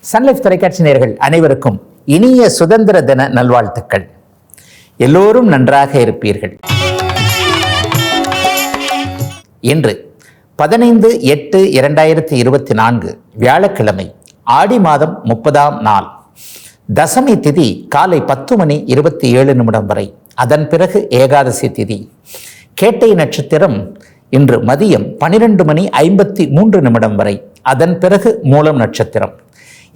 Sun Life தொலைக்காட்சி நேர்கள் அனைவருக்கும் இனிய சுதந்திர தின நல்வாழ்த்துக்கள். எல்லோரும் நன்றாக இருப்பீர்கள். இன்று பதினைந்து எட்டு இரண்டாயிரத்தி இருபத்தி நான்கு வியாழக்கிழமை ஆடி மாதம் முப்பதாம் நாள். தசமி திதி காலை பத்து மணி இருபத்தி ஏழு நிமிடம் வரை. அதன் பிறகு ஏகாதசி திதி. கேட்டை நட்சத்திரம் இன்று மதியம் பனிரெண்டு மணி ஐம்பத்தி மூன்று நிமிடம் வரை. அதன் பிறகு மூலம் நட்சத்திரம்.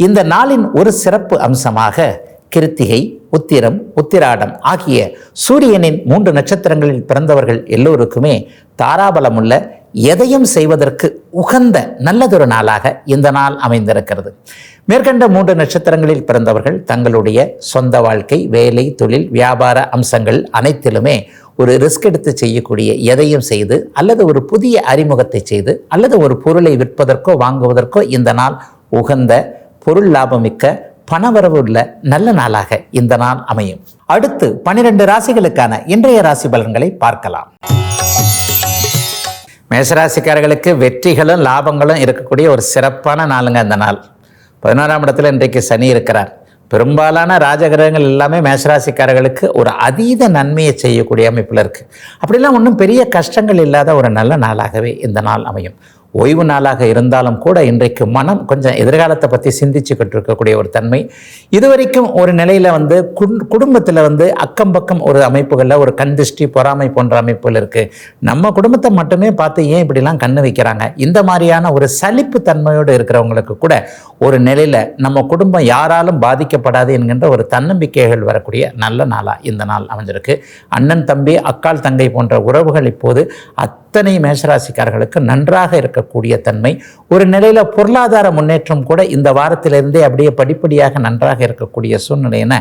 இந்த நாளின் ஒரு சிறப்பு அம்சமாக கிருத்திகை உத்திரம் உத்திராடம் ஆகிய சூரியனின் மூன்று நட்சத்திரங்களில் பிறந்தவர்கள் எல்லோருக்குமே தாராபலமுள்ள எதையும் செய்வதற்கு உகந்த நல்லதொரு நாளாக இந்த நாள் அமைந்திருக்கிறது. மேற்கண்ட மூன்று நட்சத்திரங்களில் பிறந்தவர்கள் தங்களுடைய சொந்த வாழ்க்கை வேலை தொழில் வியாபார அம்சங்கள் அனைத்திலுமே ஒரு ரிஸ்க் எடுத்து செய்யக்கூடிய எதையும் செய்து அல்லது ஒரு புதிய அறிமுகத்தை செய்து அல்லது ஒரு பொருளை விற்பதற்கோ வாங்குவதற்கோ இந்த நாள் உகந்த பொருள் லாபமிக்க பணவரவு உள்ள நல்ல நாளாக இந்த நாள் அமையும். அடுத்து பனிரெண்டு ராசிகளுக்கான இன்றைய ராசி பலன்களை பார்க்கலாம். மேசராசிக்காரர்களுக்கு வெற்றிகளும் லாபங்களும் இருக்கக்கூடிய ஒரு சிறப்பான நாளுங்க இந்த நாள். பதினோராம் இடத்துல இன்றைக்கு சனி இருக்கிறார். பெரும்பாலான ராஜகிரகங்கள் எல்லாமே மேசராசிக்காரர்களுக்கு ஒரு அதீத நன்மையை செய்யக்கூடிய அமைப்பில் இருக்குது அப்படிலாம் ஒன்றும் பெரிய கஷ்டங்கள் இல்லாத ஒரு நல்ல நாளாகவே இந்த நாள் அமையும். ஓய்வு நாளாக இருந்தாலும் கூட இன்றைக்கு மனம் கொஞ்சம் எதிர்காலத்தை பற்றி சிந்திச்சுக்கிட்டு இருக்கக்கூடிய ஒரு தன்மை. இதுவரைக்கும் ஒரு நிலையில் வந்து குடும்பத்தில் வந்து அக்கம் பக்கம் ஒரு அமைப்புகளில் ஒரு கண் திருஷ்டி பொறாமை போன்ற அமைப்புகள் இருக்குது நம்ம குடும்பத்தை மட்டுமே பார்த்து ஏன் இப்படிலாம் கண்ணு வைக்கிறாங்க? இந்த மாதிரியான ஒரு சலிப்பு தன்மையோடு இருக்கிறவங்களுக்கு கூட ஒரு நிலையில் நம்ம குடும்பம் யாராலும் பாதிக்கப்படாது என்கின்ற ஒரு தன்னம்பிக்கைகள் வரக்கூடிய நல்ல நாளாக இந்த நாள் அமைஞ்சிருக்கு. அண்ணன் தம்பி அக்கால் தங்கை போன்ற உறவுகள் இப்போது அத்தனை மேஷராசிக்காரர்களுக்கு நன்றாக இருக்க இருக்கக்கூடிய தன்மை ஒரு நிலையில் பொருளாதார முன்னேற்றம் கூட இந்த வாரத்திலிருந்தே அப்படியே படிப்படியாக நன்றாக இருக்கக்கூடிய சூழ்நிலை என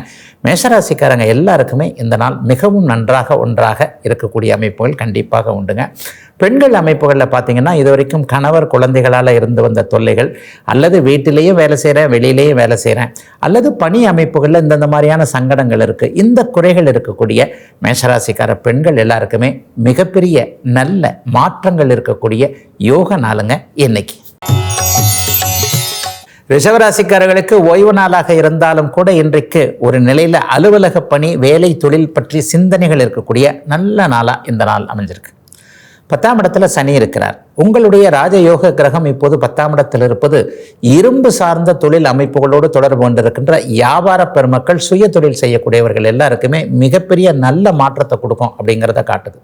மேஷராசிக்காரங்க எல்லாருக்குமே இந்த நாள் மிகவும் நன்றாக ஒன்றாக இருக்கக்கூடிய அமைப்புகள் கண்டிப்பாக உண்டுங்க. பெண்கள் அமைப்புகளில் பார்த்தீங்கன்னா இது வரைக்கும் கணவர் குழந்தைகளால் இருந்து வந்த தொல்லைகள் அல்லது வீட்டிலேயும் வேலை செய்கிறேன் வெளியிலேயும் வேலை செய்கிறேன் அல்லது பணி அமைப்புகளில் இந்தந்த மாதிரியான சங்கடங்கள் இருக்குது இந்த குறைகள் இருக்கக்கூடிய மேஷராசிக்கார பெண்கள் எல்லாருக்குமே மிகப்பெரிய நல்ல மாற்றங்கள் இருக்கக்கூடிய யோக நாளுங்க இன்னைக்கு. ரிஷவராசிக்காரர்களுக்கு ஓய்வு நாளாக இருந்தாலும் கூட இன்றைக்கு ஒரு நிலையில் அலுவலக பணி வேலை தொழில் பற்றி சிந்தனைகள் இருக்கக்கூடிய நல்ல நாளாக இந்த நாள் அமைஞ்சிருக்கு. பத்தாம் இடத்துல சனி இருக்கிறார். உங்களுடைய ராஜயோக கிரகம் இப்போது பத்தாம் இடத்தில் இருப்பது இரும்பு சார்ந்த தொழில் அமைப்புகளோடு தொடர்பு கொண்டிருக்கின்ற வியாபார பெருமக்கள் சுய தொழில் செய்யக்கூடியவர்கள் எல்லாருக்குமே மிகப்பெரிய நல்ல மாற்றத்தை கொடுக்கும் அப்படிங்கிறத காட்டுது.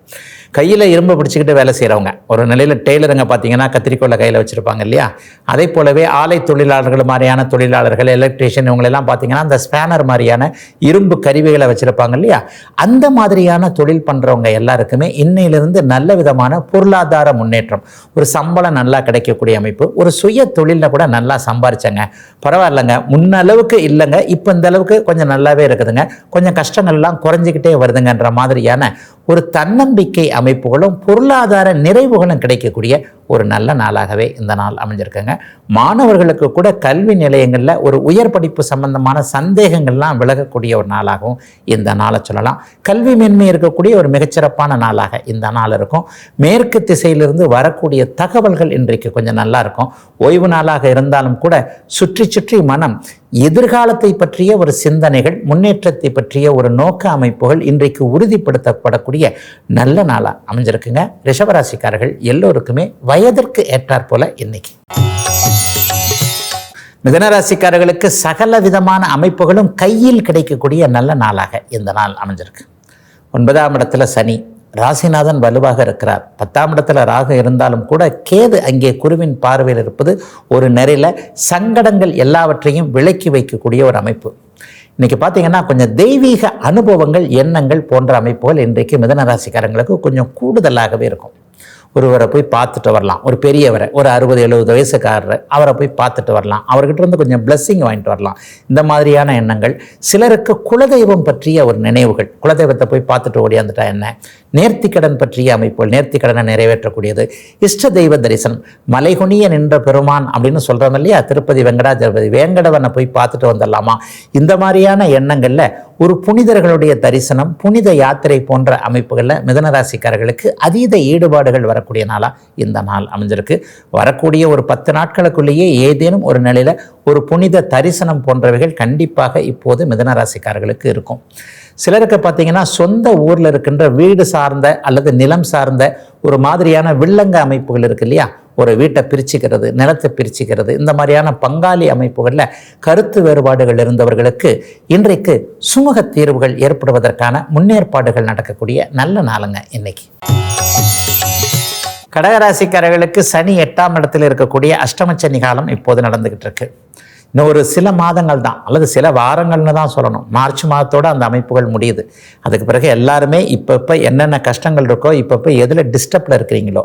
கையில் இரும்பு பிடிச்சிக்கிட்டு வேலை செய்கிறவங்க ஒரு நிலையில் டெய்லருங்க பார்த்தீங்கன்னா கத்திரிக்கோளை கையில் வச்சுருப்பாங்க இல்லையா? அதே போலவே ஆலை தொழிலாளர்கள் மாதிரியான தொழிலாளர்கள் எலக்ட்ரீஷியன் இவங்களெல்லாம் பார்த்தீங்கன்னா அந்த ஸ்பேனர் மாதிரியான இரும்பு கருவிகளை வச்சுருப்பாங்க இல்லையா? அந்த மாதிரியான தொழில் பண்ணுறவங்க எல்லாருக்குமே இன்னையிலிருந்து நல்ல விதமான பொருளாதார முன்னேற்றம் ஒரு சம்பளம் நல்லா கிடைக்கக்கூடிய அமைப்பு ஒரு சுய தொழிலில் கூட நல்லா சம்பாரிச்சங்க. பரவாயில்லைங்க. முன்னளவுக்கு இல்லைங்க. இப்போ இந்த அளவுக்கு கொஞ்சம் நல்லாவே இருக்குதுங்க. கொஞ்சம் கஷ்டங்கள்லாம் குறைஞ்சிக்கிட்டே வருதுங்கன்ற மாதிரியான ஒரு தன்னம்பிக்கை அமைப்புகளும் பொருளாதார நிறைவுகளும் கிடைக்கக்கூடிய ஒரு நல்ல நாளாகவே இந்த நாள் அமைஞ்சிருக்குங்க. மாணவர்களுக்கு கூட கல்வி நிலையங்களில் ஒரு உயர் படிப்பு சம்பந்தமான சந்தேகங்கள்லாம் விலகக்கூடிய ஒரு நாளாகவும் இந்த நாளை சொல்லலாம். கல்வி மேன்மை இருக்கக்கூடிய ஒரு மிகச்சிறப்பான நாளாக இந்த நாள் இருக்கும். மேற்கு திசையிலிருந்து வரக்கூடிய தகவல்கள் இன்றைக்கு கொஞ்சம் நல்லா இருக்கும். ஓய்வு நாளாக இருந்தாலும் கூட சுற்றி சுற்றி மனம் எதிர்காலத்தை பற்றிய ஒரு சிந்தனைகள் முன்னேற்றத்தை பற்றிய ஒரு நோக்க அமைப்புகள் இன்றைக்கு உறுதிப்படுத்தப்படக்கூடிய நல்ல நாளாக அமைஞ்சிருக்குங்க. ரிஷபராசிக்காரர்கள் எல்லோருக்குமே வயதிற்கு ஏற்றாற் போல இன்னைக்கு. மிதனராசிக்காரர்களுக்கு சகல விதமான அமைப்புகளும் கையில் கிடைக்கக்கூடிய நல்ல நாளாக இந்த நாள் அமைஞ்சிருக்கு. ஒன்பதாம் இடத்துல சனி. ராசிநாதன் வலுவாக இருக்கிறார். பத்தாம் இடத்துல ராகு இருந்தாலும் கூட கேது அங்கே குருவின் பார்வையில் இருப்பது ஒரு நிறையில் சங்கடங்கள் எல்லாவற்றையும் விலக்கி வைக்கக்கூடிய ஒரு அமைப்பு. இன்றைக்கி பார்த்தீங்கன்னா கொஞ்சம் தெய்வீக அனுபவங்கள் எண்ணங்கள் போன்ற அமைப்புகள் இன்றைக்கு மிதன ராசிக்காரங்களுக்கு கொஞ்சம் கூடுதலாகவே இருக்கும். ஒருவரை போய் பார்த்துட்டு வரலாம். ஒரு பெரியவரை ஒரு அறுபது எழுபது வயசுக்காரரை அவரை போய் பார்த்துட்டு வரலாம். அவர்கிட்ட இருந்து கொஞ்சம் பிளஸ்ஸிங் வாங்கிட்டு வரலாம். இந்த மாதிரியான எண்ணங்கள். சிலருக்கு குலதெய்வம் பற்றிய ஒரு நினைவுகள். குலதெய்வத்தை போய் பார்த்துட்டு ஓடியாந்துட்டா என்ன? நேர்த்திக்கடன் பற்றிய அமைப்புகள் நேர்த்திக்கடனை நிறைவேற்றக்கூடியது. இஷ்ட தெய்வ தரிசனம். மலைகுனிய நின்ற பெருமான் அப்படின்னு சொல்கிறோம் இல்லையா? திருப்பதி வெங்கடாஜலபதி வேங்கடவனை போய் பார்த்துட்டு வந்துடலாமா? இந்த மாதிரியான எண்ணங்களில் ஒரு புனிதர்களுடைய தரிசனம் புனித யாத்திரை போன்ற அமைப்புகளில் மிதனராசிக்காரர்களுக்கு அதீத ஈடுபாடுகள் வர வரக்கூடிய நாளாக இந்த நாள் அமைஞ்சிருக்கு. வரக்கூடிய ஒரு பத்து நாட்களுக்குள்ளேயே ஏதேனும் ஒரு நிலையில் ஒரு புனித தரிசனம் போன்றவைகள் கண்டிப்பாக இப்போது மிதனராசிக்காரர்களுக்கு இருக்கும். சிலருக்கு பார்த்தீங்கன்னா சொந்த ஊரில் இருக்கின்ற வீடு சார்ந்த அல்லது நிலம் சார்ந்த ஒரு மாதிரியான வில்லங்க அமைப்புகள் இருக்கு இல்லையா? ஒரு வீட்டை பிரிச்சுக்கிறது நிலத்தை பிரிச்சுக்கிறது இந்த மாதிரியான பங்காளி அமைப்புகளில் கருத்து வேறுபாடுகள் இருந்தவர்களுக்கு இன்றைக்கு சுமூக தீர்வுகள் ஏற்படுவதற்கான முன்னேற்பாடுகள் நடக்கக்கூடிய நல்ல நாளுங்க இன்னைக்கு. கடகராசிக்காரர்களுக்கு சனி எட்டாம் இடத்தில் இருக்கக்கூடிய அஷ்டம சனி காலம் இப்போது நடந்துகிட்டு இருக்கு இன்னும் ஒரு சில மாதங்கள் தான் அல்லது சில வாரங்கள்னு தான் சொல்லணும். மார்ச் மாதத்தோடு அந்த அமைப்புகள் முடியுது. அதுக்கு பிறகு எல்லாருமே இப்போ என்னென்ன கஷ்டங்கள் இருக்கோ இப்போ எதில் டிஸ்டர்பில் இருக்கிறீங்களோ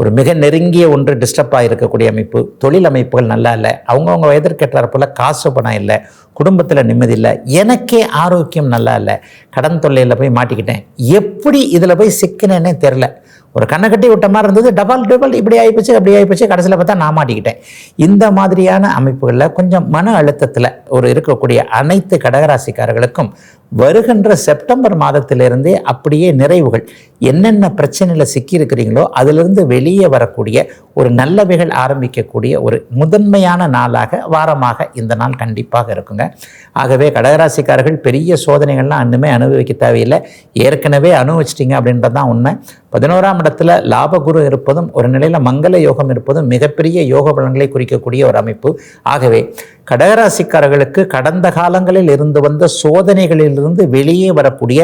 ஒரு மிக நெருங்கிய ஒன்று டிஸ்டர்பாக இருக்கக்கூடிய அமைப்பு தொழில் அமைப்புகள் நல்லா இல்லை அவங்கவுங்க வயதிற்கேற்றார் போல் காசு பணம் இல்லை குடும்பத்தில் நிம்மதி இல்லை எனக்கே ஆரோக்கியம் நல்லா இல்லை கடன் தொல்லையில் போய் மாட்டிக்கிட்டேன். எப்படி இதில் போய் சிக்கினேன்னே தெரில ஒரு கண்ணை கட்டி விட்ட மாதிரி இருந்தது. டபுள் டபுள் இப்படி ஆகிப்போச்சு அப்படி ஆகிப்போச்சு கடைசியில் பார்த்தா நான் மாட்டிக்கிட்டேன். இந்த மாதிரியான அமைப்புகளில் கொஞ்சம் மன அழுத்தத்தில் ஒரு இருக்கக்கூடிய அனைத்து கடகராசிக்காரர்களுக்கும் வருகின்ற செப்டம்பர் மாதத்திலிருந்தே அப்படியே நிறைவுகள் என்னென்ன பிரச்சனையில் சிக்கியிருக்கிறீங்களோ அதிலிருந்து வெளியே வரக்கூடிய ஒரு நல்லவைகள் ஆரம்பிக்கக்கூடிய ஒரு முதன்மையான நாளாக வாரமாக இந்த நாள் கண்டிப்பாக இருக்குங்க. ஆகவே கடகராசிக்காரர்கள் பெரிய சோதனைகள்லாம் இன்னுமே அனுபவிக்க தேவையில்லை. ஏற்கனவே அனுபவிச்சிட்டிங்க அப்படின்றது தான் உண்மை. பதினோராம் இடத்துல லாபகுரு இருப்பதும் ஒரு நிலையில் மங்கள யோகம் இருப்பதும் மிகப்பெரிய யோக பலன்களை குறிக்கக்கூடிய ஒரு அமைப்பு. ஆகவே கடகராசிக்காரர்களுக்கு கடந்த காலங்களில் இருந்து வந்த சோதனைகளிலிருந்து வெளியே வரக்கூடிய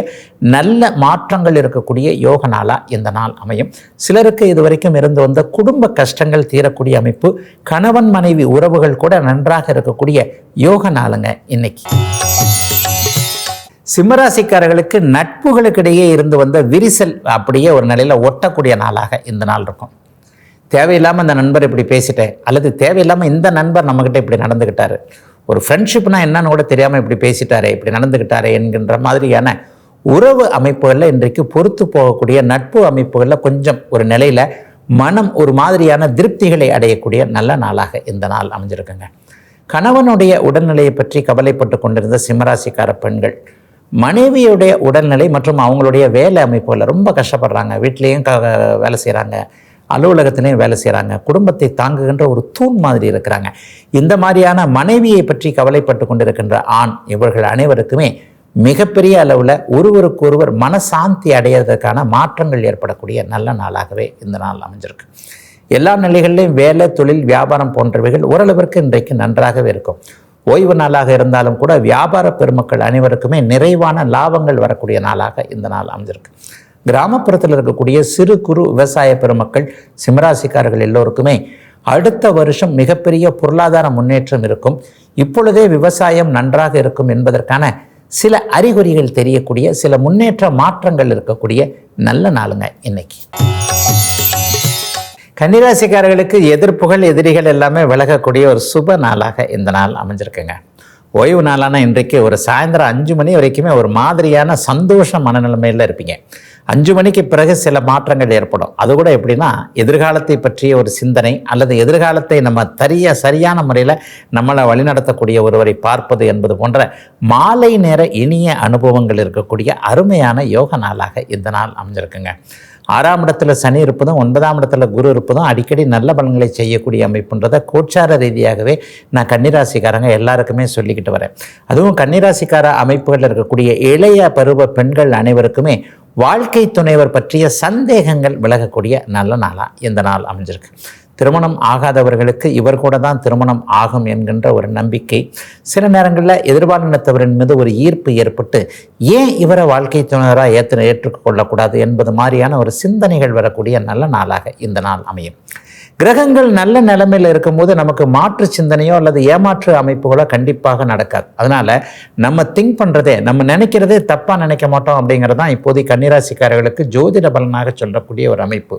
நல்ல மாற்றங்கள் இருக்கக்கூடிய யோக நாளா இந்த நாள் அமையும். சிலருக்கு இதுவரைக்கும் இருந்து வந்த குடும்ப கஷ்டங்கள் தீரக்கூடிய அமைப்பு கணவன் மனைவி உறவுகள் கூட நன்றாக இருக்கக்கூடிய யோக நாளுங்க இன்னைக்கு. சிம்மராசிக்காரர்களுக்கு நட்புகளுக்கு இடையே இருந்து வந்த விரிசல் அப்படியே ஒரு நிலையில் ஒட்டக்கூடிய நாளாக இந்த நாள் இருக்கும். தேவையில்லாமல் அந்த நண்பர் இப்படி பேசிட்டேன் அல்லது தேவையில்லாமல் இந்த நண்பர் நம்மக்கிட்ட இப்படி நடந்துக்கிட்டாரு ஒரு ஃப்ரெண்ட்ஷிப்னா என்னன்னு கூட தெரியாமல் இப்படி பேசிட்டாரே இப்படி நடந்துக்கிட்டாரே என்கின்ற மாதிரியான உறவு அமைப்புகளில் இன்றைக்கு பொறுத்து போகக்கூடிய நட்பு அமைப்புகளில் கொஞ்சம் ஒரு நிலையில் மனம் ஒரு மாதிரியான திருப்திகளை அடையக்கூடிய நல்ல நாளாக இந்த நாள் அமைஞ்சிருக்குங்க. கணவனுடைய உடல்நிலையை பற்றி கவலைப்பட்டு கொண்டிருந்த சிம்மராசிக்கார பெண்கள் மனைவியுடைய உடல்நிலை மற்றும் அவங்களுடைய வேலை அமைப்புகளில் ரொம்ப கஷ்டப்படுறாங்க. வீட்லேயும் க வேலை செய்கிறாங்க அலுவலகத்திலையும் வேலை செய்கிறாங்க குடும்பத்தை தாங்குகின்ற ஒரு தூண் மாதிரி இருக்கிறாங்க. இந்த மாதிரியான மனைவியை பற்றி கவலைப்பட்டு கொண்டிருக்கின்ற ஆண் இவர்கள் அனைவருக்குமே மிகப்பெரிய அளவில் ஒருவருக்கொருவர் மனசாந்தி அடையிறதுக்கான மாற்றங்கள் ஏற்படக்கூடிய நல்ல நாளாகவே இந்த நாள் அமைஞ்சிருக்கு. எல்லா நிலைகளிலும் வேலை தொழில் வியாபாரம் போன்றவைகள் ஓரளவிற்கு இன்றைக்கு நன்றாகவே இருக்கும். ஓய்வு நாளாக இருந்தாலும் கூட வியாபார பெருமக்கள் அனைவருக்குமே நிறைவான லாபங்கள் வரக்கூடிய நாளாக இந்த நாள் அமைஞ்சிருக்கு. கிராமப்புறத்தில் இருக்கக்கூடிய சிறு குறு விவசாய பெருமக்கள் சிம்மராசிக்காரர்கள் எல்லோருக்குமே அடுத்த வருஷம் மிகப்பெரிய பொருளாதார முன்னேற்றம் இருக்கும். இப்பொழுதே விவசாயம் நன்றாக இருக்கும் என்பதற்கான சில அறிகுறிகள் தெரியக்கூடிய சில முன்னேற்ற மாற்றங்கள் இருக்கக்கூடிய நல்ல நாளுங்க இன்னைக்கு. கன்னிராசிக்காரர்களுக்கு எதிர்ப்புகள் எதிரிகள் எல்லாமே விலகக்கூடிய ஒரு சுப நாளாக இந்த நாள் அமைஞ்சிருக்குங்க. ஓய்வு நாளான இன்றைக்கு ஒரு சாயந்தரம் அஞ்சு மணி வரைக்குமே ஒரு மாதிரியான சந்தோஷ மனநிலைமையில் இருப்பீங்க. அஞ்சு மணிக்கு பிறகு சில மாற்றங்கள் ஏற்படும். அது கூட எப்படின்னா எதிர்காலத்தை பற்றிய ஒரு சிந்தனை அல்லது எதிர்காலத்தை நம்ம தரிய சரியான முறையில் நம்மளை வழிநடத்தக்கூடிய ஒருவரை பார்ப்பது என்பது போன்ற மாலை நேர இனிய அனுபவங்கள் இருக்கக்கூடிய அருமையான யோக நாளாக இந்த நாள் அமைஞ்சிருக்குங்க. ஆறாம் இடத்துல சனி இருப்பதும் ஒன்பதாம் இடத்துல குரு இருப்பதும் அடிக்கடி நல்ல பலன்களை செய்யக்கூடிய அமைப்புன்றதை கோட்சார ரீதியாகவே நான் கன்னிராசிக்காரங்க எல்லாருக்குமே சொல்லிக்கிட்டு வரேன். அதுவும் கன்னிராசிக்கார அமைப்புகளில் இருக்கக்கூடிய இளைய பருவ பெண்கள் அனைவருக்குமே வாழ்க்கை துணைவர் பற்றிய சந்தேகங்கள் விலகக்கூடிய நல்ல நாளாக இந்த நாள் அமைஞ்சிருக்கு. திருமணம் ஆகாதவர்களுக்கு இவர் கூட தான் திருமணம் ஆகும் என்கின்ற ஒரு நம்பிக்கை. சில நேரங்களில் எதிர்பாலினத்தவரின் மீது ஒரு ஈர்ப்பு ஏற்பட்டு ஏன் இவரை வாழ்க்கை துணராக ஏற்று ஏற்றுக்கொள்ளக்கூடாது என்பது மாதிரியான ஒரு சிந்தனைகள் வரக்கூடிய நல்ல நாளாக இந்த நாள் அமையும். கிரகங்கள் நல்ல நிலைமையில் இருக்கும்போது நமக்கு மாற்று சிந்தனையோ அல்லது ஏமாற்று அமைப்புகளோ கண்டிப்பாக நடக்காது. அதனால் நம்ம திங்க் பண்ணுறதே நம்ம நினைக்கிறதே தப்பாக நினைக்க மாட்டோம் அப்படிங்கிறது தான் இப்போதைய கன்னிராசிக்காரர்களுக்கு ஜோதிட பலனாக சொல்லக்கூடிய ஒரு அமைப்பு.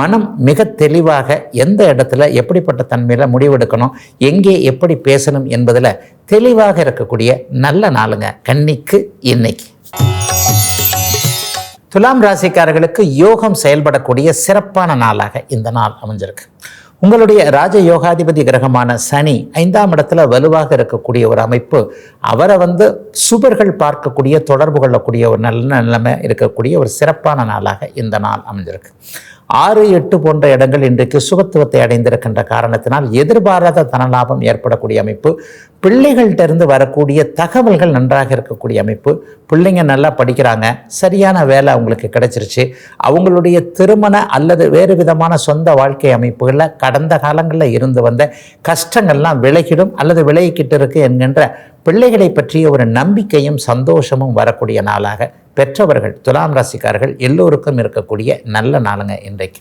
மனம் மிக தெளிவாக எந்த இடத்துல எப்படிப்பட்ட தன்மையில் முடிவெடுக்கணும் எங்கே எப்படி பேசணும் என்பதில் தெளிவாக இருக்கக்கூடிய நல்ல நாளுங்க கன்னிக்கு இன்னைக்கு. துலாம் ராசிக்காரர்களுக்கு யோகம் செயல்படக்கூடிய சிறப்பான நாளாக இந்த நாள் அமைஞ்சிருக்கு. உங்களுடைய ராஜ யோகாதிபதி கிரகமான சனி ஐந்தாம் இடத்துல வலுவாக இருக்கக்கூடிய ஒரு அமைப்பு அவரை வந்து சுபர்கள் பார்க்கக்கூடிய தொடர்பு கொள்ளக்கூடிய ஒரு நல்ல நிலைமை இருக்கக்கூடிய ஒரு சிறப்பான நாளாக இந்த நாள் அமைஞ்சிருக்கு. ஆறு எட்டு போன்ற இடங்கள் இன்றைக்கு சுகத்துவத்தை அடைந்திருக்கின்ற காரணத்தினால் எதிர்பாராத தனலாபம் ஏற்படக்கூடிய அமைப்பு பிள்ளைகள்கிட்ட இருந்து வரக்கூடிய தகவல்கள் நன்றாக இருக்கக்கூடிய அமைப்பு பிள்ளைங்க நல்லா படிக்கிறாங்க சரியான வேலை அவங்களுக்கு கிடைச்சிருச்சு. அவங்களுடைய திருமண அல்லது வேறு விதமான சொந்த வாழ்க்கை அமைப்புகளில் கடந்த காலங்களில் இருந்து வந்த கஷ்டங்கள்லாம் விலகிடும் அல்லது விலகிக்கிட்டு இருக்கு என்கின்ற பிள்ளைகளை பற்றிய ஒரு நம்பிக்கையும் சந்தோஷமும் வரக்கூடிய நாளாக பெற்றவர்கள் துலாம் ராசிக்காரர்கள் எல்லோருக்கும் இருக்கக்கூடிய நல்ல நாளுங்க இன்றைக்கு.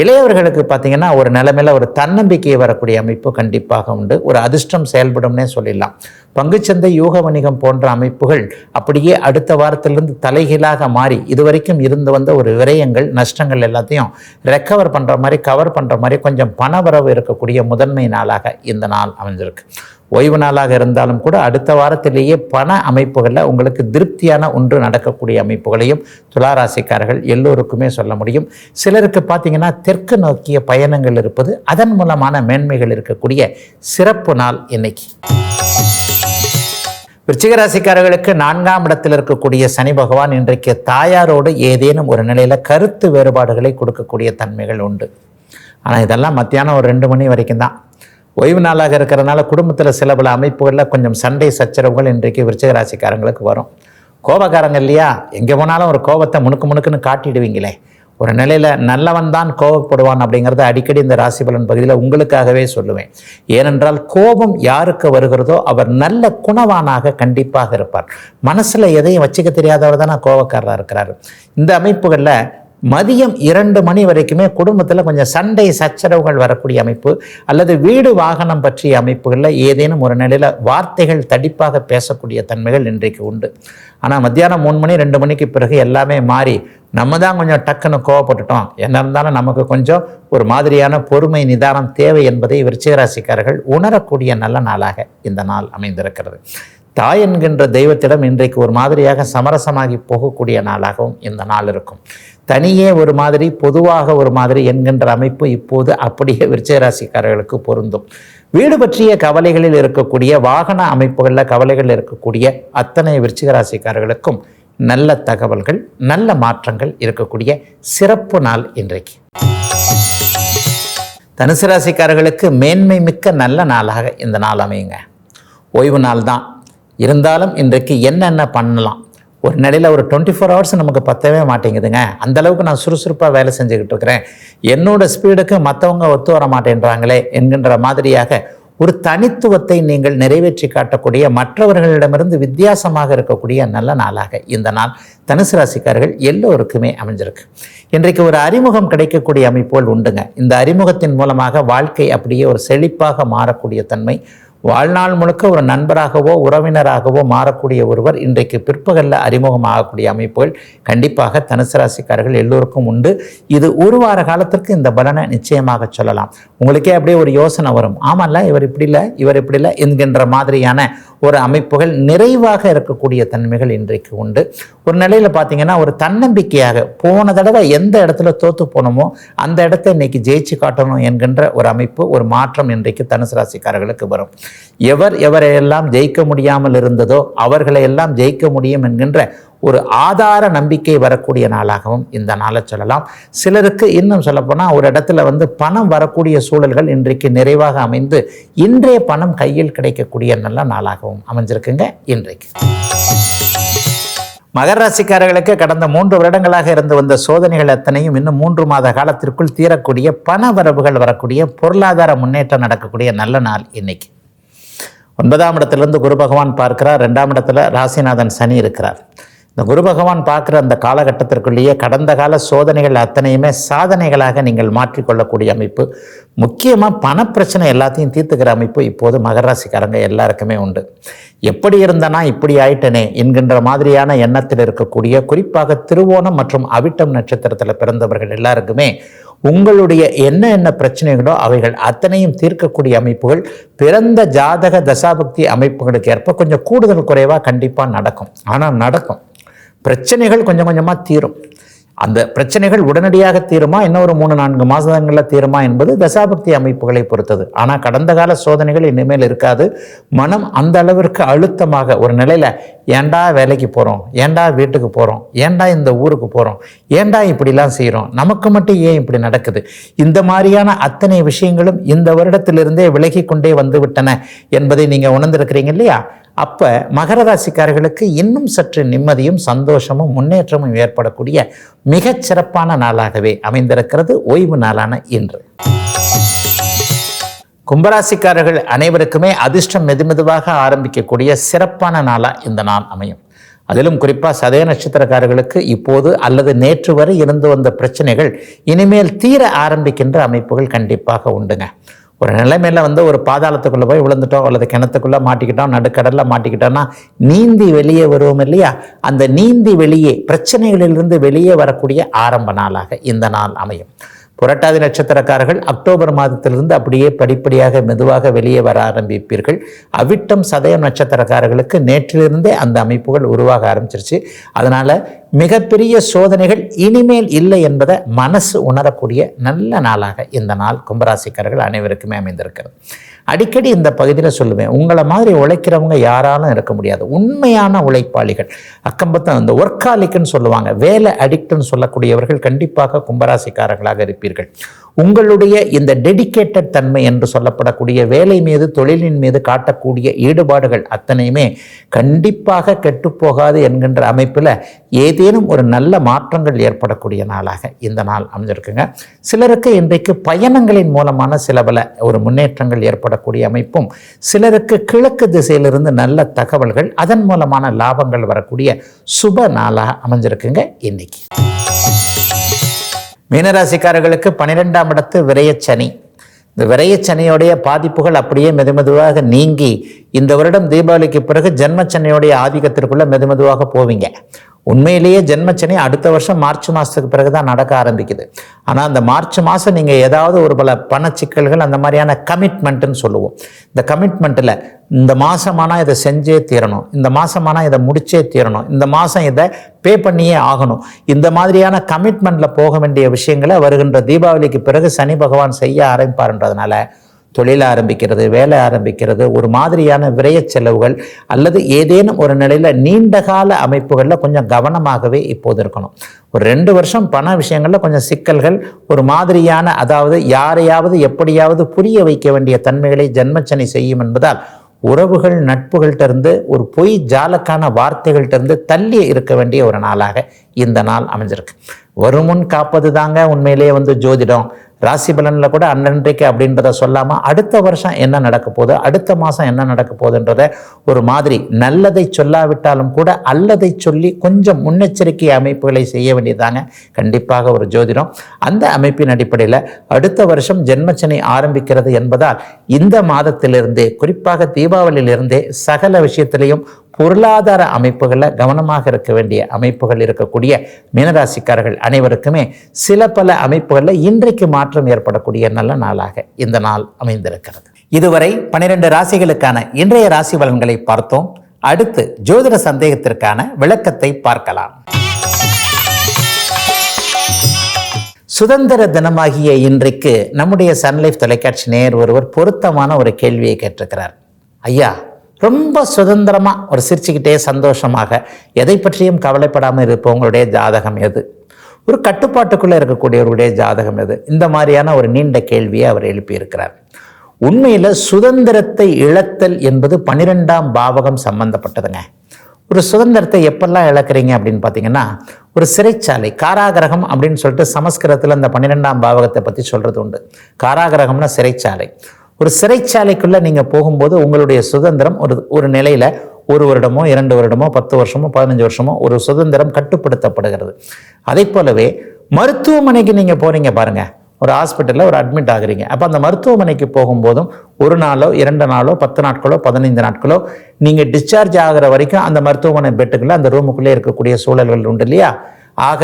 இளையவர்களுக்கு பார்த்தீங்கன்னா ஒரு நிலைமையில் ஒரு தன்னம்பிக்கை வரக்கூடிய அமைப்பு கண்டிப்பாக உண்டு. ஒரு அதிர்ஷ்டம் செயல்படும்னே சொல்லிடலாம். பங்குச்சந்தை யூக வணிகம் போன்ற அமைப்புகள் அப்படியே அடுத்த வாரத்திலிருந்து தலைகீழாக மாறி இதுவரைக்கும் இருந்து வந்த ஒரு விரயங்கள் நஷ்டங்கள் எல்லாத்தையும் ரெக்கவர் பண்ணுற மாதிரி கவர் பண்ணுற மாதிரி கொஞ்சம் பணவரவு இருக்கக்கூடிய முதன்மை நாளாக இந்த நாள் அமைஞ்சிருக்கு. ஓய்வு நாளாக இருந்தாலும் கூட அடுத்த வாரத்திலேயே பண அமைப்புகளில் உங்களுக்கு திருப்தியான ஒன்று நடக்கக்கூடிய அமைப்புகளையும் துளாராசிக்காரர்கள் எல்லோருக்குமே சொல்ல முடியும். சிலருக்கு பார்த்தீங்கன்னா தெற்கு நோக்கிய பயணங்கள் இருப்பது அதன் மூலமான மேன்மைகள் இருக்கக்கூடிய சிறப்பு நாள் இன்னைக்கு. விருச்சிகராசிக்காரர்களுக்கு நான்காம் இடத்தில் இருக்கக்கூடிய சனி பகவான் இன்றைக்கு தாயாரோடு ஏதேனும் ஒரு நிலையில் கருத்து வேறுபாடுகளை கொடுக்கக்கூடிய தன்மைகள் உண்டு. ஆனால் இதெல்லாம் மத்தியானம் ஒரு ரெண்டு மணி வரைக்கும் தான். ஓய்வு நாளாக இருக்கிறதுனால குடும்பத்தில் சில பல அமைப்புகளில் கொஞ்சம் சண்டை சச்சரவுகள் இன்றைக்கு விருச்சிக ராசிக்காரங்களுக்கு வரும். கோபக்காரங்க இல்லையா? எங்கே போனாலும் ஒரு கோபத்தை முணுக்கு முணுக்குன்னு காட்டிடுவீங்களே. ஒரு நிலையில் நல்லவன் தான் கோபப்படுவான் அப்படிங்கிறத அடிக்கடி இந்த ராசி பலன் பகுதியில் உங்களுக்காகவே சொல்லுவேன். ஏனென்றால் கோபம் யாருக்கு வருகிறதோ அவர் நல்ல குணவானாக கண்டிப்பாக இருப்பார். மனசில் எதையும் வச்சுக்க தெரியாதவர் தானே கோபக்காரராக இருக்கிறார். இந்த அமைப்புகளில் மதியம் இரண்டு மணி வரைக்குமே குடும்பத்தில் கொஞ்சம் சண்டை சச்சரவுகள் வரக்கூடிய அமைப்பு அல்லது வீடு வாகனம் பற்றிய அமைப்புகளில் ஏதேனும் ஒரு நிலையில் வார்த்தைகள் தடிப்பாக பேசக்கூடிய தன்மைகள் இன்றைக்கு உண்டு. ஆனால் மத்தியானம் மூணு மணி ரெண்டு மணிக்கு பிறகு எல்லாமே மாறி நம்ம தான் கொஞ்சம் டக்குன்னு கோவப்பட்டுட்டோம். என்ன இருந்தாலும் நமக்கு கொஞ்சம் ஒரு மாதிரியான பொறுமை நிதானம் தேவை என்பதை விருச்சிகராசிக்காரர்கள் உணரக்கூடிய நல்ல நாளாக இந்த நாள் அமைந்திருக்கிறது. தாய் என்கின்ற தெய்வத்திடம் இன்றைக்கு ஒரு மாதிரியாக சமரசமாகி போகக்கூடிய நாளாகவும் இந்த நாள் இருக்கும். தனியே ஒரு மாதிரி பொதுவாக ஒரு மாதிரி என்கின்ற அமைப்பு இப்போது அப்படியே விருச்சயராசிக்காரர்களுக்கு பொருந்தும். வீடு பற்றிய கவலைகளில் இருக்கக்கூடிய வாகன அமைப்புகளில் கவலைகள் இருக்கக்கூடிய அத்தனை விருச்சிகராசிக்காரர்களுக்கும் நல்ல தகவல்கள் நல்ல மாற்றங்கள் இருக்கக்கூடிய சிறப்பு நாள் இன்றைக்கு. தனுசு ராசிக்காரர்களுக்கு மேன்மை மிக்க நல்ல நாளாக இந்த நாள் அமையுங்க. ஓய்வு நாள் தான் இருந்தாலும் இன்றைக்கு என்னென்ன பண்ணலாம்? ஒரு நிலையில் ஒரு டுவெண்ட்டி ஃபோர் ஹவர்ஸ் நமக்கு பத்தவே மாட்டேங்குதுங்க. அந்தளவுக்கு நான் சுறுசுறுப்பாக வேலை செஞ்சுக்கிட்டு இருக்கிறேன். என்னோட ஸ்பீடுக்கு மற்றவங்க ஒத்து வர மாட்டேன்றாங்களே என்கின்ற மாதிரியாக ஒரு தனித்துவத்தை நீங்கள் நிறைவேற்றி காட்டக்கூடிய மற்றவர்களிடமிருந்து வித்தியாசமாக இருக்கக்கூடிய நல்ல நாளாக இந்த நாள் தனுசு ராசிக்காரர்கள் எல்லோருக்குமே அமைஞ்சிருக்கு. இன்றைக்கு ஒரு அறிமுகம் கிடைக்கக்கூடிய அமைப்போல் உண்டுங்க. இந்த அறிமுகத்தின் மூலமாக வாழ்க்கை அப்படியே ஒரு செழிப்பாக மாறக்கூடிய தன்மை வாழ்நாள் முழுக்க ஒரு நண்பராகவோ உறவினராகவோ மாறக்கூடிய ஒருவர் இன்றைக்கு பிற்பகலில் அறிமுகமாகக்கூடிய அமைப்புகள் கண்டிப்பாக தனுசு ராசிக்காரர்கள் எல்லோருக்கும் உண்டு. இது ஒரு வார காலத்திற்கு இந்த பலனை நிச்சயமாக சொல்லலாம். உங்களுக்கே அப்படியே ஒரு யோசனை வரும். ஆமாம்ல இவர் இப்படி இல்லை இவர் இப்படி இல்லை என்கின்ற மாதிரியான ஒரு அமைப்புகள் நிறைவாக இருக்கக்கூடிய தன்மைகள் இன்றைக்கு உண்டு. ஒரு நிலையில் பார்த்தீங்கன்னா ஒரு தன்னம்பிக்கையாக போன தடவை எந்த இடத்துல தோற்று போனோமோ அந்த இடத்த இன்னைக்கு ஜெயிச்சு காட்டணும் என்கின்ற ஒரு அமைப்பு ஒரு மாற்றம் இன்றைக்கு தனுசு ராசிக்காரர்களுக்கு வரும். எவர் எவரையெல்லாம் ஜெயிக்க முடியாமல் இருந்ததோ அவர்களை எல்லாம் ஜெயிக்க முடியும் என்கின்ற ஒரு ஆதார நம்பிக்கை வரக்கூடிய நாளாகவும் இந்த நாளை சொல்லலாம். சிலருக்கு இன்னும் சொல்லப்போனால் ஒரு இடத்துல வந்து பணம் வரக்கூடிய சூழல்கள் இன்றைக்கு நிறைவாக அமைந்து இன்றைய பணம் கையில் கிடைக்கக்கூடிய நல்ல நாளாகவும் அமைஞ்சிருக்குங்க இன்றைக்கு. மகர ராசிக்காரர்களுக்கு கடந்த மூன்று வருடங்களாக இருந்து வந்த சோதனைகள் அத்தனையும் இன்னும் மூன்று மாத காலத்திற்குள் தீரக்கூடிய பண வரவுகள் வரக்கூடிய பொருளாதார முன்னேற்றம் நடக்கக்கூடிய நல்ல நாள் இன்னைக்கு. ஒன்பதாம் இடத்திலிருந்து குரு பகவான் பார்க்கிறார். ரெண்டாம் இடத்துல ராசிநாதன் சனி இருக்கிறார். இந்த குரு பகவான் பார்க்குற அந்த காலகட்டத்திற்குள்ளேயே கடந்த கால சோதனைகள் அத்தனையுமே சாதனைகளாக நீங்கள் மாற்றிக்கொள்ளக்கூடிய அமைப்பு. முக்கியமாக பணப்பிரச்சனை எல்லாத்தையும் தீர்த்துக்கிற அமைப்பு இப்போது மகராசிக்காரங்க எல்லாருக்குமே உண்டு. எப்படி இருந்தனா இப்படி ஆயிட்டனே என்கின்ற மாதிரியான எண்ணத்தில் இருக்கக்கூடிய குறிப்பாக திருவோணம் மற்றும் அவிட்டம் நட்சத்திரத்தில் பிறந்தவர்கள் எல்லாருக்குமே உங்களுடைய என்ன என்ன பிரச்சனைகளோ அவைகள் அத்தனையும் தீர்க்கக்கூடிய அமைப்புகள் பிறந்த ஜாதக தசாபக்தி அமைப்புகளுக்கு ஏற்ப கொஞ்சம் கூடுதல் குறைவாக கண்டிப்பாக நடக்கும். ஆனால் நடக்கும். பிரச்சனைகள் கொஞ்சம் கொஞ்சமாக தீரும். அந்த பிரச்சனைகள் உடனடியாக தீருமா? என்ன ஒரு மூணு நான்கு மாதங்களில் தீருமா என்பது தசாபக்தி அமைப்புகளை பொறுத்தது. ஆனால் கடந்த கால சோதனைகள் இனிமேல் இருக்காது. மனம் அந்த அளவிற்கு அழுத்தமாக ஒரு நிலையில் ஏண்டா வேலைக்கு போகிறோம் ஏண்டா வீட்டுக்கு போகிறோம் ஏண்டா இந்த ஊருக்கு போகிறோம் ஏண்டா இப்படிலாம் செய்கிறோம் நமக்கு மட்டும் ஏன் இப்படி நடக்குது? இந்த மாதிரியான அத்தனை விஷயங்களும் இந்த வருடத்திலிருந்தே விலகி கொண்டே வந்துவிட்டன என்பதை நீங்கள் உணர்ந்திருக்கிறீங்க இல்லையா? அப்போ மகர ராசிக்காரர்களுக்கு இன்னும் சற்று நிம்மதியும் சந்தோஷமும் முன்னேற்றமும் ஏற்படக்கூடிய மிகச் சிறப்பான நாளாகவே அமைந்திருக்கிறது. ஓய்வு நாளான இன்று. கும்பராசிக்காரர்கள் அனைவருக்குமே அதிர்ஷ்டம் மெதுமெதுவாக ஆரம்பிக்கக்கூடிய சிறப்பான நாளாக இந்த நாள் அமையும். அதிலும் குறிப்பாக சதய நட்சத்திரக்காரர்களுக்கு இப்போது அல்லது நேற்று வரை இருந்து வந்த பிரச்சனைகள் இனிமேல் தீர ஆரம்பிக்கின்ற அமைப்புகள் கண்டிப்பாக உண்டுங்க. ஒரு நிலைமையில வந்து ஒரு பாதாளத்துக்குள்ளே போய் விழுந்துட்டோம் அல்லது கிணத்துக்குள்ளே மாட்டிக்கிட்டோம் நடுக்கடலில் மாட்டிக்கிட்டோம்னா நீந்தி வெளியே வருவோம் இல்லையா? அந்த நீந்தி வெளியே பிரச்சனைகளிலிருந்து வெளியே வரக்கூடிய ஆரம்ப நாளாக இந்த நாள் அமையும். புரட்டாதி நட்சத்திரக்காரர்கள் அக்டோபர் மாதத்திலிருந்து அப்படியே படிப்படியாக மெதுவாக வெளியே வர ஆரம்பிப்பீர்கள். அவிட்டம் சதயம் நட்சத்திரக்காரர்களுக்கு நேற்றிலிருந்தே அந்த அமைப்புகள் உருவாக ஆரம்பிச்சிருச்சு. அதனால் மிகப்பெரிய சோதனைகள் இனிமேல் இல்லை என்பதை மனசு உணரக்கூடிய நல்ல நாளாக இந்த நாள் கும்பராசிக்காரர்கள் அனைவருக்குமே அமைந்திருக்கிறது. அடிக்கடி இந்த பகுதியில் சொல்லுவேன் உங்களை மாதிரி உழைக்கிறவங்க யாராலும் இருக்க முடியாது. உண்மையான உழைப்பாளிகள். அக்கம்பத்தம் இந்த ஒர்க்காலிக்குன்னு சொல்லுவாங்க வேலை அடிக்ட்னு சொல்லக்கூடியவர்கள் கண்டிப்பாக கும்பராசிக்காரர்களாக இருப்பீர்கள். உங்களுடைய இந்த டெடிக்கேட்டட் தன்மை என்று சொல்லப்படக்கூடிய வேலை மீது தொழிலின் மீது காட்டக்கூடிய ஈடுபாடுகள் அத்தனையுமே கண்டிப்பாக கெட்டுப்போகாது என்கின்ற அமைப்பில் ஏதேனும் ஒரு நல்ல மாற்றங்கள் ஏற்படக்கூடிய நாளாக இந்த நாள் அமைஞ்சிருக்குங்க. சிலருக்கு இன்றைக்கு பயணங்களின் மூலமான சில பல ஒரு முன்னேற்றங்கள் ஏற்படக்கூடிய அமைப்பும் சிலருக்கு கிழக்கு திசையிலிருந்து நல்ல தகவல்கள் அதன் மூலமான லாபங்கள் வரக்கூடிய சுப நாளாக அமைஞ்சிருக்குங்க இன்னைக்கு மீனராசிக்காரர்களுக்கு பன்னிரெண்டாம் இடத்து விரயச்சனி இந்த விரயச்சனியோடைய பாதிப்புகள் அப்படியே மெதுமெதுவாக நீங்கி இந்த வருடம் தீபாவளிக்கு பிறகு ஜென்மச்சனையுடைய ஆதிக்கத்திற்குள்ள மெதுமெதுவாக போவீங்க. உண்மையிலேயே ஜென்மச்சனி அடுத்த வருஷம் மார்ச் மாதத்துக்கு பிறகு தான் நடக்க ஆரம்பிக்குது. ஆனால் அந்த மார்ச் மாதம் நீங்கள் ஏதாவது ஒரு பல பண சிக்கல்கள் அந்த மாதிரியான கமிட்மெண்ட்டுன்னு சொல்லுவோம். இந்த கமிட்மெண்ட்டில் இந்த மாதமானால் இதை செஞ்சே தீரணும். இந்த மாதமானால் இதை முடிச்சே தீரணும். இந்த மாதம் இதை பே பண்ணியே ஆகணும். இந்த மாதிரியான கமிட்மெண்ட்டில் போக வேண்டிய விஷயங்களை வருகின்ற தீபாவளிக்கு பிறகு சனி பகவான் செய்ய ஆரம்பிப்பார்ன்றதுனால தொழில் ஆரம்பிக்கிறது வேலை ஆரம்பிக்கிறது ஒரு மாதிரியான விரைய செலவுகள் அல்லது ஏதேனும் ஒரு நிலையில் நீண்ட கால அமைப்புகளில் கொஞ்சம் கவனமாகவே இப்போது இருக்கணும். ஒரு ரெண்டு வருஷம் பண விஷயங்களில் கொஞ்சம் சிக்கல்கள் ஒரு மாதிரியான அதாவது யாரையாவது எப்படியாவது புரிய வைக்க வேண்டிய தன்மைகளை ஜென்மச்சனை செய்யும் என்பதால் உறவுகள் நட்புகள்கிட்ட இருந்து ஒரு பொய் ஜாலக்கான வார்த்தைகள்கிட்ட இருந்து தள்ளி இருக்க வேண்டிய ஒரு நாளாக இந்த நாள் அமைஞ்சிருக்கு. வருமுன் காப்பது தாங்க உண்மையிலேயே வந்து ஜோதிடம். ராசி பலனில் கூட அன்னன்றைக்கு அப்படின்றத சொல்லாமல் அடுத்த வருஷம் என்ன நடக்க போகுது அடுத்த மாதம் என்ன நடக்க போகுதுன்றத ஒரு மாதிரி நல்லதை சொல்லாவிட்டாலும் கூட அல்லதை சொல்லி கொஞ்சம் முன்னெச்சரிக்கை அமைப்புகளை செய்ய வேண்டியதாங்க கண்டிப்பாக ஒரு ஜோதிடம். அந்த அமைப்பின் அடிப்படையில் அடுத்த வருஷம் ஜென்மச்சனை ஆரம்பிக்கிறது என்பதால் இந்த மாதத்திலிருந்தே குறிப்பாக தீபாவளியிலிருந்தே சகல விஷயத்திலையும் பொருளாதார அமைப்புகளில் கவனமாக இருக்க வேண்டிய அமைப்புகள் இருக்கக்கூடிய மீனராசிக்காரர்கள் அனைவருக்குமே சில பல அமைப்புகளில் இன்றைக்கு மாற்றம் ஏற்படக்கூடிய நல்ல நாளாக இந்த நாள் அமைந்திருக்கிறது. இதுவரை பனிரெண்டு ராசிகளுக்கான இன்றைய ராசி பலன்களை பார்த்தோம். அடுத்து ஜோதிட சந்தேகத்திற்கான விளக்கத்தை பார்க்கலாம். சுதந்திர தினமாகிய இன்றைக்கு நம்முடைய சன்லைஃப் தொலைக்காட்சி நேர் ஒருவர் பொருத்தமான ஒரு கேள்வியை கேட்டிருக்கிறார். ஐயா ரொம்ப சுதந்திரமாக ஒரு சிரிச்சுக்கிட்டே சந்தோஷமாக எதை பற்றியும் கவலைப்படாமல் இருப்பவங்களுடைய ஜாதகம் எது? ஒரு கட்டுப்பாட்டுக்குள்ளே இருக்கக்கூடியவருடைய ஜாதகம் எது? இந்த மாதிரியான ஒரு நீண்ட கேள்வியை அவர் எழுப்பியிருக்கிறார். உண்மையில் சுதந்திரத்தை இழத்தல் என்பது பனிரெண்டாம் பாவகம் சம்பந்தப்பட்டதுங்க. ஒரு சுதந்திரத்தை எப்பெல்லாம் இழக்கிறீங்க அப்படின்னு பார்த்தீங்கன்னா ஒரு சிறைச்சாலை காராகிரகம் அப்படின்னு சொல்லிட்டு சமஸ்கிருதத்தில் அந்த பன்னிரெண்டாம் பாவகத்தை பற்றி சொல்கிறது உண்டு. காராகிரகம்னா சிறைச்சாலை. ஒரு சிறைச்சாலைக்குள்ளே நீங்கள் போகும்போது உங்களுடைய சுதந்திரம் ஒரு ஒரு நிலையில் ஒரு வருடமோ இரண்டு வருடமோ பத்து வருஷமோ பதினஞ்சு வருஷமோ ஒரு சுதந்திரம் கட்டுப்படுத்தப்படுகிறது. அதே போலவே மருத்துவமனைக்கு நீங்கள் போகிறீங்க பாருங்கள் ஒரு ஹாஸ்பிட்டலில் ஒரு அட்மிட் ஆகுறீங்க. அப்போ அந்த மருத்துவமனைக்கு போகும்போதும் ஒரு நாளோ இரண்டு நாளோ பத்து நாட்களோ பதினைந்து நாட்களோ நீங்கள் டிஸ்சார்ஜ் ஆகிற வரைக்கும் அந்த மருத்துவமனை பெட்டுக்குள்ளே அந்த ரூமுக்குள்ளே இருக்கக்கூடிய சூழல்கள் உண்டு இல்லையா? ஆக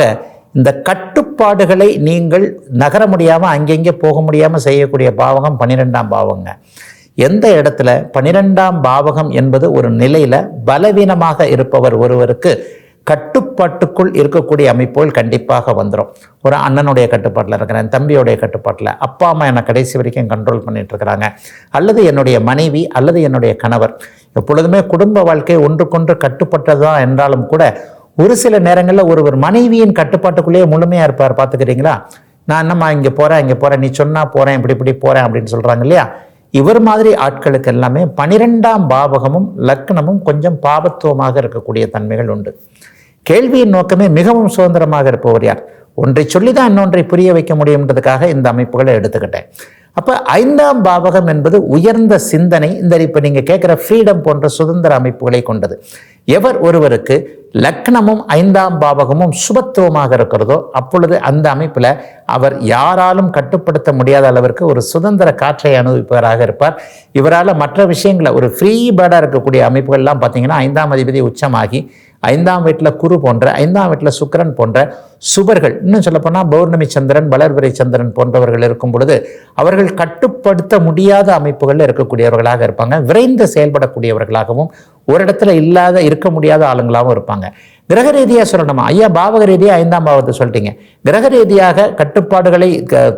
இந்த கட்டுப்பாடுகளை நீங்கள் நகர முடியாமல் அங்கெங்கே போக முடியாமல் செய்யக்கூடிய பாவகம் பன்னிரெண்டாம் பாவங்க. எந்த இடத்துல? பன்னிரெண்டாம் பாவகம் என்பது ஒரு நிலையில் பலவீனமாக இருப்பவர் ஒருவருக்கு கட்டுப்பாட்டுக்குள் இருக்கக்கூடிய அமைப்புகள் கண்டிப்பாக வந்துடும் ஒரு அண்ணனுடைய கட்டுப்பாட்டில் இருக்கிறேன் தம்பியோடைய கட்டுப்பாட்டில். அப்பா அம்மா என்னை கடைசி வரைக்கும் கண்ட்ரோல் பண்ணிட்டு இருக்கிறாங்க. அல்லது என்னுடைய மனைவி அல்லது என்னுடைய கணவர். எப்பொழுதுமே குடும்ப வாழ்க்கை ஒன்றுக்கொன்று கட்டுப்பட்டதா என்றாலும் கூட ஒரு சில நேரங்களில் ஒருவர் மனைவியின் கட்டுப்பாட்டுக்குள்ளேயே முழுமையாக இருப்பார். பார்த்துக்கிறீங்களா? நான் என்னம்மா இங்கே போகிறேன் இங்கே போகிறேன் நீ சொன்னால் போகிறேன் இப்படி இப்படி போகிறேன் அப்படின்னு சொல்கிறாங்க இல்லையா? இவர் மாதிரி ஆட்களுக்கு எல்லாமே பனிரெண்டாம் பாவகமும் லக்னமும் கொஞ்சம் பாபத்துவமாக இருக்கக்கூடிய தன்மைகள் உண்டு. கேள்வியின் நோக்கமே மிகவும் சுதந்திரமாக இருப்பவர் யார்? ஒன்றை சொல்லி தான் இன்னொன்றை புரிய வைக்க முடியுன்றதுக்காக இந்த அமைப்புகளை எடுத்துக்கிட்டேன். அப்போ ஐந்தாம் பாவகம் என்பது உயர்ந்த சிந்தனை இந்த இப்போ நீங்கள் கேட்குற ஃப்ரீடம் போன்ற சுதந்திர அமைப்புகளை கொண்டது. எவர் ஒருவருக்கு லக்னமும் ஐந்தாம் பாவகமும் சுபத்துவமாக இருக்கிறதோ அப்பொழுது அந்த அமைப்பில் அவர் யாராலும் கட்டுப்படுத்த முடியாத அளவிற்கு ஒரு சுதந்திர காற்றை அனுபவிப்பவராக இருப்பார். இவரால் மற்ற விஷயங்களை ஒரு ஃப்ரீ பேர்டாக இருக்கக்கூடிய அமைப்புகள்லாம் பார்த்தீங்கன்னா ஐந்தாம் அதிபதி உச்சமாகி ஐந்தாம் வீட்டில் குரு போன்ற ஐந்தாம் வீட்டில் சுக்கிரன் போன்ற சுபர்கள் இன்னும் சொல்லப்போனால் பௌர்ணமி சந்திரன் வளர்பிறை சந்திரன் போன்றவர்கள் இருக்கும் பொழுது அவர்கள் கட்டுப்படுத்த முடியாத அமைப்புகளில் இருக்கக்கூடியவர்களாக இருப்பாங்க. விரைந்து செயல்படக்கூடியவர்களாகவும் ஒரு இடத்துல இல்லாத இருக்க முடியாத ஆளுங்களாகவும் இருப்பாங்க. கிரக ரீதியாக சொல்லணுமா? ஐயா பாவக ரீதியாக ஐந்தாம் பாவத்தை சொல்லிட்டீங்க. கிரக ரீதியாக கட்டுப்பாடுகளை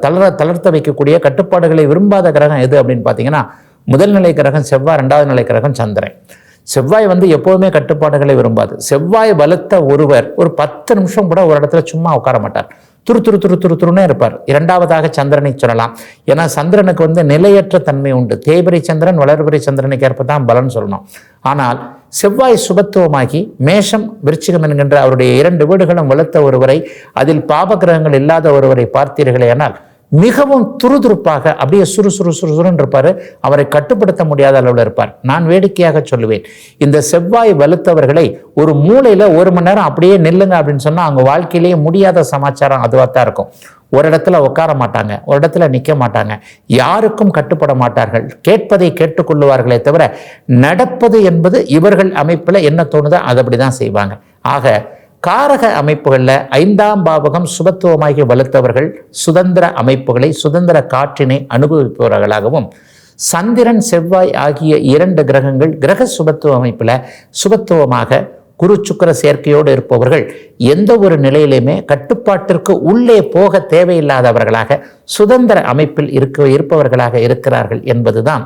தளர தளர்த்த வைக்கக்கூடிய கட்டுப்பாடுகளை விரும்பாத கிரகம் எது அப்படின்னு பார்த்தீங்கன்னா முதல் நிலை கிரகம் செவ்வாய் ரெண்டாவது நிலை கிரகம் சந்திரன். செவ்வாய் வந்து எப்போதுமே கட்டுப்பாடுகளை விரும்பாது. செவ்வாய் வலுத்த ஒருவர் ஒரு பத்து நிமிஷம் கூட ஒரு இடத்துல சும்மா உட்கார மாட்டார். துரு துரு துரு துரு துருன்னு இருப்பார். இரண்டாவதாக சந்திரனை சொல்லலாம். ஏன்னா சந்திரனுக்கு வந்து நிலையற்ற தன்மை உண்டு. தேய்பிரை சந்திரன் வளர்பிறை சந்திரனுக்கு ஏற்ப தான் பலன் சொல்லணும். ஆனால் செவ்வாய் சுபத்துவமாகி மேஷம் விருச்சிகம் என்கின்ற அவருடைய இரண்டு வீடுகளும் வளர்த்த ஒருவரை அதில் பாபகிரகங்கள் இல்லாத ஒருவரை பார்த்தீர்களே ஆனால் மிகவும் துருதுருப்பாக அப்படியே சுறு சுறு இருப்பார். அவரை கட்டுப்படுத்த முடியாத அளவில் இருப்பார். நான் வேடிக்கையாக சொல்லுவேன். இந்த செவ்வாய் வலுத்தவர்களை ஒரு மூலையில் ஒரு மணி நேரம் அப்படியே நில்லுங்க அப்படின்னு சொன்னால் அவங்க வாழ்க்கையிலேயே முடியாத சமாச்சாரம் அதுவாக தான் இருக்கும். ஒரு இடத்துல உட்கார மாட்டாங்க. ஒரு இடத்துல நிற்க மாட்டாங்க. யாருக்கும் கட்டுப்பட மாட்டார்கள். கேட்பதை கேட்டுக்கொள்ளுவார்களே தவிர நடப்பது என்பது இவர்கள் அமைப்பில் என்ன தோணுதோ அது அப்படி தான் செய்வாங்க. ஆக காரக அமைப்புகளில் ஐந்தாம் பாவகம் சுபத்துவமாகி வலுத்தவர்கள் சுதந்திர அமைப்புகளை சுதந்திர காற்றினை அனுபவிப்பவர்களாகவும் சந்திரன் செவ்வாய் ஆகிய இரண்டு கிரகங்கள் கிரக சுபத்துவ அமைப்பில் சுபத்துவமாக குரு சுக்கிர சேர்க்கையோடு இருப்பவர்கள் எந்த ஒரு நிலையிலுமே கட்டுப்பாட்டிற்கு உள்ளே போக தேவையில்லாதவர்களாக சுதந்திர அமைப்பில் இருக்க இருப்பவர்களாக இருக்கிறார்கள் என்பதுதான்